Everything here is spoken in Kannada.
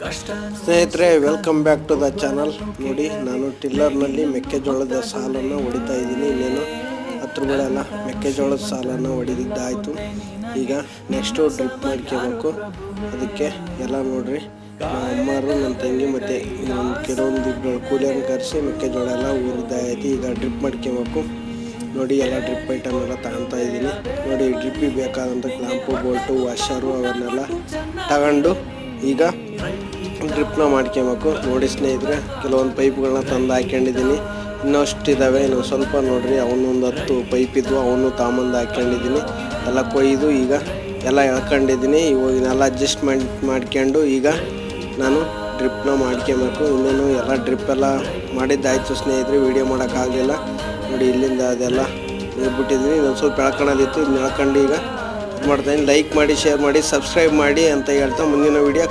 ಸ್ನೇಹಿತರೆ welcome back to the channel ನೋಡಿ, ನಾನು ಟಿಲ್ಲರ್ನಲ್ಲಿ ಮೆಕ್ಕೆಜೋಳದ ಸಾಲನ್ನು ಹೊಡಿತಾ ಇದ್ದೀನಿ. ಇನ್ನೇನು ಹತ್ತು ಬೆಳೆ ಎಲ್ಲ ಮೆಕ್ಕೆಜೋಳದ ಸಾಲನ್ನು ಹೊಡೆದಿದ್ದಾಯಿತು. ಈಗ ನೆಕ್ಸ್ಟು ಡ್ರಿಪ್ ಮಾಡ್ಕೋಬೇಕು. ಅದಕ್ಕೆ ಎಲ್ಲ ನೋಡಿರಿ, ನಮ್ಮ ಅಮ್ಮರು ನನ್ನ ತಂಗಿ ಮತ್ತು ನಮ್ಮ ಕೆಲವೊಂದು ಕೂಲಿಯನ್ನು ಕರೆಸಿ ಮೆಕ್ಕೆಜೋಳ ಎಲ್ಲ ಊರಿದ್ದಾಯಿತು. ಈಗ ಡ್ರಿಪ್ ಮಾಡ್ಕೋಬೇಕು. ನೋಡಿ, ಎಲ್ಲ ಡ್ರಿಪ್ ಐಟಮ್ ಎಲ್ಲ ತಗೊತಾ ಇದ್ದೀನಿ. ನೋಡಿ ಡ್ರಿಪ್ಪಿಗೆ ಬೇಕಾದಂಥ ಕ್ಲಾಂಪು ಬೋಲ್ಟು ವಾಷರು ಅವನ್ನೆಲ್ಲ ತಗೊಂಡು ಈಗ ಡ್ರಿಪ್ನ ಮಾಡ್ಕೊಬೇಕು ನೋಡಿ ಸ್ನೇಹಿತರೆ, ಕೆಲವೊಂದು ಪೈಪ್ಗಳನ್ನ ತಂದು ಹಾಕ್ಕೊಂಡಿದ್ದೀನಿ ಇನ್ನಷ್ಟು ಇದ್ದಾವೆ ಇನ್ನೊಂದು ಸ್ವಲ್ಪ ನೋಡಿರಿ, ಅವನೊಂದು ಹತ್ತು ಪೈಪ್ ಇದ್ವು, ಅವನು ತಾಮಂದು ಹಾಕ್ಕೊಂಡಿದ್ದೀನಿ ಎಲ್ಲ ಕೊಯ್ದು ಈಗ ಎಲ್ಲ ಎಳ್ಕೊಂಡಿದ್ದೀನಿ ಇವಾಗಿನೆಲ್ಲ ಅಡ್ಜಸ್ಟ್ಮೆಂಟ್ ಮಾಡ್ಕೊಂಡು ಈಗ ನಾನು ಡ್ರಿಪ್ನ ಮಾಡ್ಕೊಬೇಕು ಇನ್ನೇನು ಎಲ್ಲ ಡ್ರಿಪ್ ಎಲ್ಲ ಮಾಡಿದ್ದಾಯಿತು ಸ್ನೇಹಿತರೆ ವೀಡಿಯೋ ಮಾಡೋಕ್ಕಾಗಲಿಲ್ಲ ನೋಡಿ ಇಲ್ಲಿಂದ ಅದೆಲ್ಲ ಬಿಟ್ಟಿದ್ದೀನಿ ಇನ್ನೊಂದು ಸ್ವಲ್ಪ ಎಳ್ಕೊಳ್ಳೋದಿತ್ತು ಇದನ್ನ ಎಳ್ಕೊಂಡು ಈಗ ಮಾಡ್ತಾಯಿದ್ದೀನಿ ಲೈಕ್ ಮಾಡಿ ಶೇರ್ ಮಾಡಿ ಸಬ್ಸ್ಕ್ರೈಬ್ ಮಾಡಿ ಅಂತ ಹೇಳ್ತಾ ಮುಂದಿನ ವೀಡಿಯೋ